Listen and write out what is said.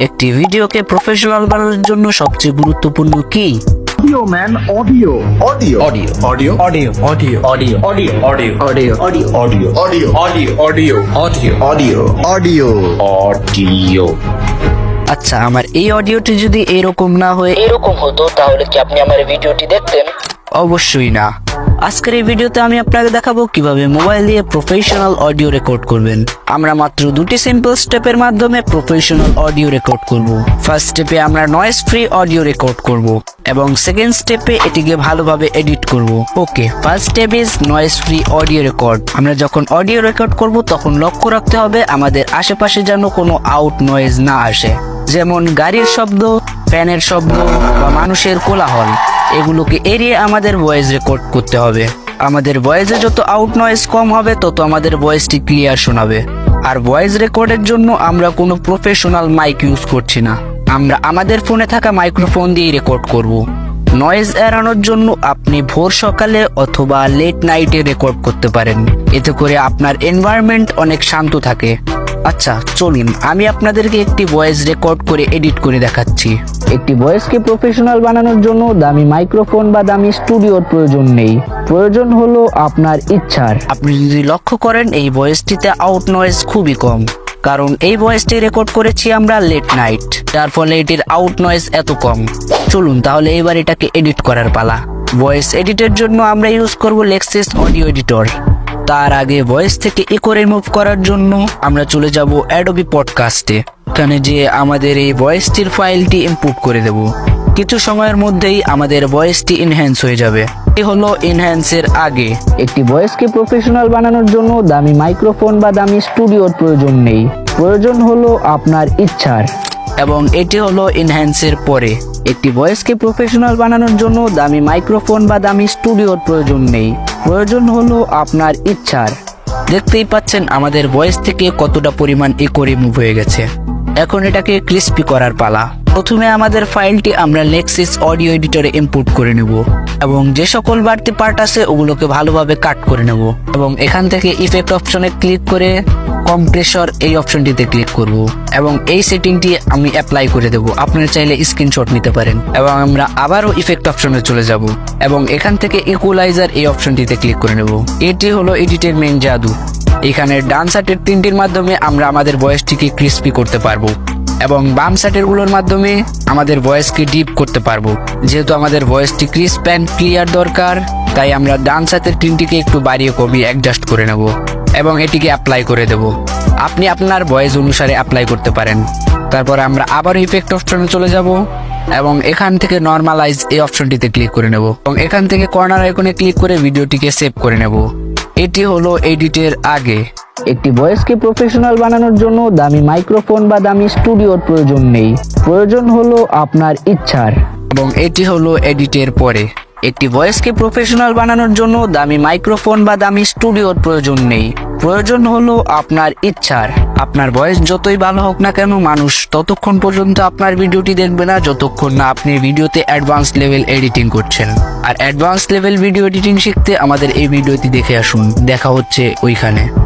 একটি ভিডিওকে প্রফেশনাল বানানোর জন্য সবচেয়ে গুরুত্বপূর্ণ কি audio man audio audio audio audio audio audio audio audio audio audio audio audio audio audio audio audio audio audio audio আচ্ছা আমার এই অডিওটি যদি এরকম না হয়ে এরকম হতো তাহলে কি আপনি আমার ভিডিওটি দেখতেন অবশ্যই না আজকের এই ভিডিওতে আমি আপনাকে দেখাবো কীভাবে মোবাইল দিয়ে প্রফেশনাল অডিও রেকর্ড করবেন। আমরা মাত্র দুটি সিম্পল স্টেপের মাধ্যমে প্রফেশনাল অডিও রেকর্ড করব। ফার্স্ট স্টেপে আমরা নয়েজ ফ্রি অডিও রেকর্ড করব এবং সেকেন্ড স্টেপে এটিকে ভালোভাবে এডিট করব। Okay first step is noise free audio record আমরা যখন অডিও রেকর্ড করব, তখন লক্ষ্য রাখতে হবে আমাদের আশেপাশে যেন কোনো আউট নয়েজ না আসে। যেমন গাড়ির শব্দ, ফ্যানের শব্দ বা মানুষের কোলাহল। এগুলোকে এড়িয়ে আমাদের ভয়েস রেকর্ড করতে হবে। আমাদের ভয়েসে যত আউট নয়েজ কম হবে, তত আমাদের ভয়েসটি ক্লিয়ার শোনাবে। আর ভয়েস রেকর্ডের জন্য আমরা কোনো প্রফেশনাল মাইক ইউজ করছি না। আমরা আমাদের ফোনে থাকা মাইক্রোফোন দিয়ে রেকর্ড করব। নয়েজ এড়ানোর জন্য আপনি ভোর সকালে অথবা লেট নাইটে রেকর্ড করতে পারেন। এতে করে আপনার এনভায়রনমেন্ট অনেক শান্ত থাকে। আচ্ছা চলুন আমি আপনাদেরকে একটি ভয়েস রেকর্ড করে এডিট করে দেখাচ্ছি। একটি ভয়েসকে প্রফেশনাল বানানোর জন্য দামি মাইক্রোফোন বা দামি স্টুডিওর প্রয়োজন নেই। প্রয়োজন হলো আপনার ইচ্ছার। আপনি যদি লক্ষ্য করেন এই ভয়েসটিতে আউট নয়েজ খুবই কম কারণ এই ভয়েসটি রেকর্ড করেছি আমরা লেট নাইট যার ফলে এটির আউট নয়েজ এত কম। চলুন তাহলে এবার এটাকে এডিট করার পালা। ভয়েস এডিটের জন্য আমরা ইউজ করব লেক্সিস অডিও এডিটর তার আগে ভয়েস থেকে ইকো রিমুভ করার জন্য আমরা চলে যাব অ্যাডোবি পডকাস্টে এখানে যে আমাদের এই ভয়েসটির ফাইলটি ইনপুট করে দেব। কিছু সময়ের মধ্যেই আমাদের ভয়েসটি ইনহ্যান্স হয়ে যাবে। এটি হলো ইনহ্যান্সের আগে। একটি ভয়েসকে প্রফেশনাল বানানোর জন্য দামি মাইক্রোফোন বা দামি স্টুডিওর প্রয়োজন নেই। প্রয়োজন হলো আপনার ইচ্ছার। এবং এটি হলো ইনহ্যান্সের পরে। একটি ভয়েসকে প্রফেশনাল বানানোর জন্য দামি মাইক্রোফোন বা দামি স্টুডিওর প্রয়োজন নেই। প্রয়োজন হলো আপনার ইচ্ছার। দেখতেই পাচ্ছেন আমাদের বয়স থেকে কতটা পরিমাণ ইকো রিমুভ হয়ে গেছে। এখন এটাকে ক্রিস্পি করার পালা। প্রথমে আমাদের ফাইলটি আমরা লেক্সিস অডিও এডিটরে ইম্পোর্ট করে নেব এবং যে সকল বাড়তি পার্ট আছে ওগুলোকে ভালোভাবে কাট করে নেব এবং এখান থেকে ইফেক্ট অপশনে ক্লিক করে কম্প্রেসর এই অপশনটিতে ক্লিক করব এবং এই সেটিংটি আমি অ্যাপ্লাই করে দেব। আপনারা চাইলে স্ক্রিনশট নিতে পারেন এবং আমরা আবারও ইফেক্ট অপশনে চলে যাব এবং এখান থেকে ইকুয়ালাইজার এই অপশনটিতে ক্লিক করে নেব। এটি হলো এডিটের মেন জাদু। এখানে ডান সাইডের তিনটির মাধ্যমে আমরা আমাদের ভয়েসটিকে ক্রিস্পি করতে পারব এবং বাম সাইডেরগুলোর মাধ্যমে আমাদের ভয়েসকে ডিপ করতে পারব। যেহেতু আমাদের ভয়েসটি ক্রিস্প অ্যান্ড ক্লিয়ার দরকার, তাই আমরা ডান সাইডের তিনটিকে একটু বাড়িয়ে কমিয়ে অ্যাডজাস্ট করে নেব। এবং এটিকে অ্যাপ্লাই করে দেব। আপনি আপনার ভয়েস অনুসারে অ্যাপ্লাই করতে পারেন। তারপর আমরা আবার ইফেক্ট অপশনে চলে যাব এবং এখান থেকে নর্মালাইজ এই অপশনটিতে ক্লিক করে নেব। এবং এখান থেকে কর্নার আইকনে ক্লিক করে ভিডিওটিকে সেভ করে নেব। এটি হলো এডিটের আগে। একটি ভয়েসকে প্রফেশনাল বানানোর জন্য দামি মাইক্রোফোন বা দামি স্টুডিওর প্রয়োজন নেই। প্রয়োজন হলো আপনার ইচ্ছার। এবং এটি হলো এডিটের পরে। একটি ভয়েসকে প্রফেশনাল বানানোর জন্য দামি মাইক্রোফোন বা দামি স্টুডিওর প্রয়োজন নেই। প্রয়োজন হলো আপনার ইচ্ছার। আপনার ভয়েস যতই ভালো হোক না কেন, মানুষ ততক্ষণ পর্যন্ত আপনার ভিডিওটি দেখবে না, যতক্ষণ না আপনি ভিডিওতে অ্যাডভান্স লেভেল এডিটিং করছেন। আর অ্যাডভান্স লেভেল ভিডিও এডিটিং শিখতে আমাদের এই ভিডিওটি দেখে আসুন। দেখা হচ্ছে ওইখানে।